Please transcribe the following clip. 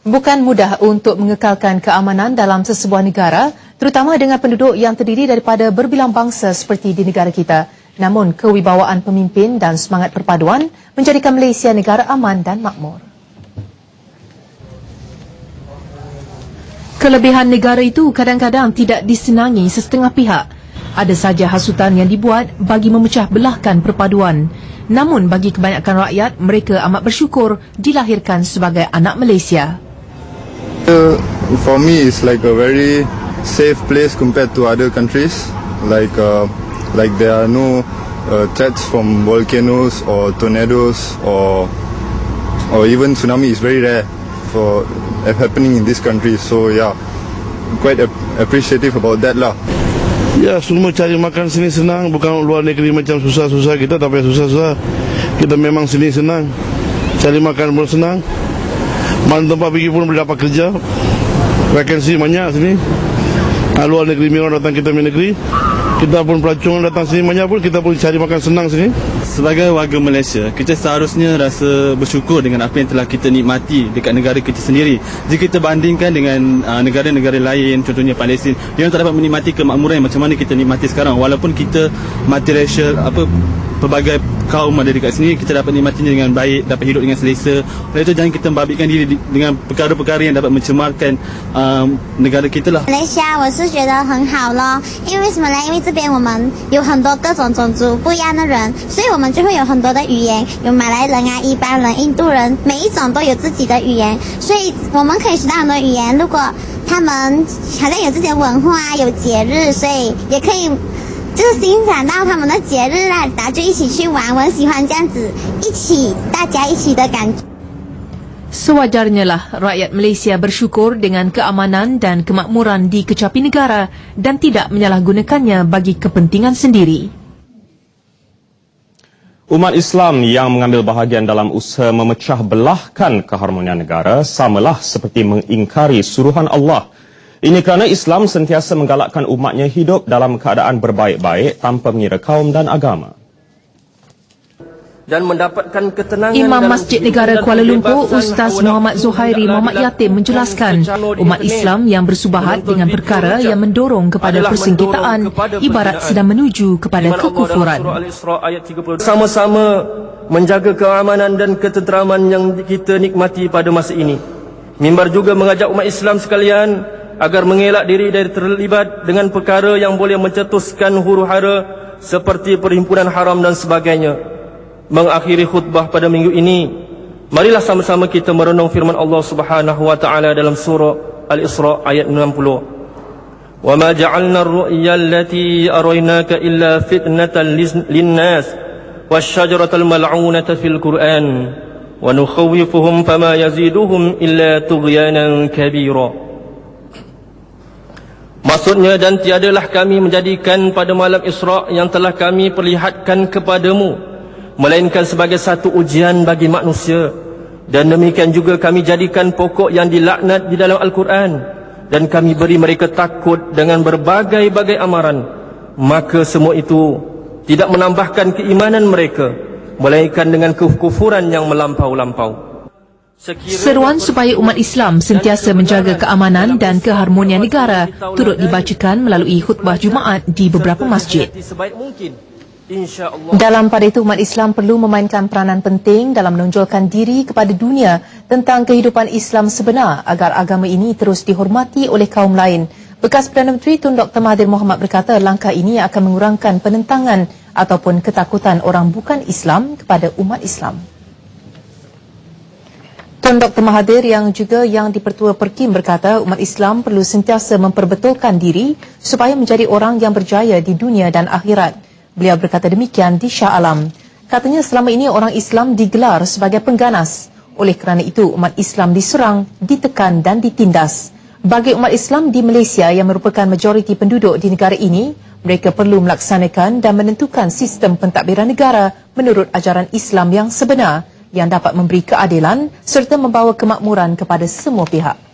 Bukan mudah untuk mengekalkan keamanan dalam sesebuah negara, terutama dengan penduduk yang terdiri daripada berbilang bangsa seperti di negara kita. Namun, kewibawaan pemimpin dan semangat perpaduan menjadikan Malaysia negara aman dan makmur. Kelebihan negara itu kadang-kadang tidak disenangi sesetengah pihak. Ada saja hasutan yang dibuat bagi memecah belahkan perpaduan. Namun bagi kebanyakan rakyat, mereka amat bersyukur dilahirkan sebagai anak Malaysia. Uh, for me, it's like a very safe place compared to other countries. Like, uh, like there are no uh, threats from volcanoes or tornadoes or or even tsunami is very rare for uh, happening in this country. So yeah, quite ap- appreciative about that lah. Ya, semua cari makan sini senang, bukan luar negeri macam susah-susah kita payah susah-susah. Kita memang sini senang. Cari makan pun senang. Mana tempat pergi pun boleh dapat kerja. Vakansi banyak sini. Ha, luar negeri memang datang kita punya negeri. Kita pun pelacung datang sini banyak pun kita boleh cari makan senang sini. Sebagai warga Malaysia, kita seharusnya rasa bersyukur dengan apa yang telah kita nikmati dekat negara kita sendiri. Jika kita bandingkan dengan uh, negara-negara lain, contohnya Palestin, yang tak dapat menikmati kemakmuran yang macam mana kita nikmati sekarang. Walaupun kita multiracial, apa pelbagai kaum ada dekat sini, kita dapat nikmatinya dengan baik, dapat hidup dengan selesa. Oleh itu jangan kita membabitkan diri di- dengan perkara-perkara yang dapat mencemarkan um, negara kita lah. 马来西亚我是觉得很好咯，因为为什么呢？因为这边我们有很多各种种族不一样的人，所以我们就会有很多的语言，有马来人啊、一般人、印度人，每一种都有自己的语言，所以我们可以学到很多语言。如果他们好像有自己的文化、有节日，所以也可以 就是欣赏到他们的节日啊，然后就一起去玩。我很喜欢这样子一起大家一起的感觉。 Sewajarnya lah rakyat Malaysia bersyukur dengan keamanan dan kemakmuran di kecapi negara dan tidak menyalahgunakannya bagi kepentingan sendiri. Umat Islam yang mengambil bahagian dalam usaha memecah belahkan keharmonian negara samalah seperti mengingkari suruhan Allah. Ini kerana Islam sentiasa menggalakkan umatnya hidup dalam keadaan berbaik-baik tanpa mengira kaum dan agama. dan mendapatkan ketenangan Imam Masjid Negara Kuala Lumpur Ustaz Muhammad Zuhairi Muhammad Yatim menjelaskan umat Islam yang bersubahat dengan perkara yang mendorong kepada persengketaan kepada ibarat sedang menuju kepada kekufuran. surah Al-Isra ayat 32 sama-sama menjaga keamanan dan ketenteraman yang kita nikmati pada masa ini. Mimbar juga mengajak umat Islam sekalian agar mengelak diri dari terlibat dengan perkara yang boleh mencetuskan huru-hara seperti perhimpunan haram dan sebagainya. Mengakhiri khutbah pada minggu ini, marilah sama-sama kita merenung firman Allah Subhanahu wa taala dalam surah Al-Isra ayat 60. وما جعلنا الرؤيا التي أريناك إلا فتنة لز- للناس والشجرة الملعونة في القرآن ونخوفهم فما يزيدهم إلا طغيانا كبيرا Maksudnya dan tiadalah kami menjadikan pada malam Isra yang telah kami perlihatkan kepadamu melainkan sebagai satu ujian bagi manusia. Dan demikian juga kami jadikan pokok yang dilaknat di dalam Al-Quran. Dan kami beri mereka takut dengan berbagai-bagai amaran. Maka semua itu tidak menambahkan keimanan mereka melainkan dengan kekufuran yang melampau-lampau Seruan supaya umat Islam sentiasa menjaga keamanan dan keharmonian negara turut dibacakan melalui khutbah Jumaat di beberapa masjid. Dalam pada itu, umat Islam perlu memainkan peranan penting dalam menonjolkan diri kepada dunia tentang kehidupan Islam sebenar agar agama ini terus dihormati oleh kaum lain. Bekas Perdana Menteri Tun Dr. Mahathir Mohamad berkata langkah ini akan mengurangkan penentangan ataupun ketakutan orang bukan Islam kepada umat Islam. Tun Dr. Mahathir yang juga yang dipertua Perkim berkata umat Islam perlu sentiasa memperbetulkan diri supaya menjadi orang yang berjaya di dunia dan akhirat. Beliau berkata demikian di Shah Alam. Katanya selama ini orang Islam digelar sebagai pengganas. Oleh kerana itu umat Islam diserang, ditekan dan ditindas. Bagi umat Islam di Malaysia yang merupakan majoriti penduduk di negara ini, mereka perlu melaksanakan dan menentukan sistem pentadbiran negara menurut ajaran Islam yang sebenar yang dapat memberi keadilan serta membawa kemakmuran kepada semua pihak.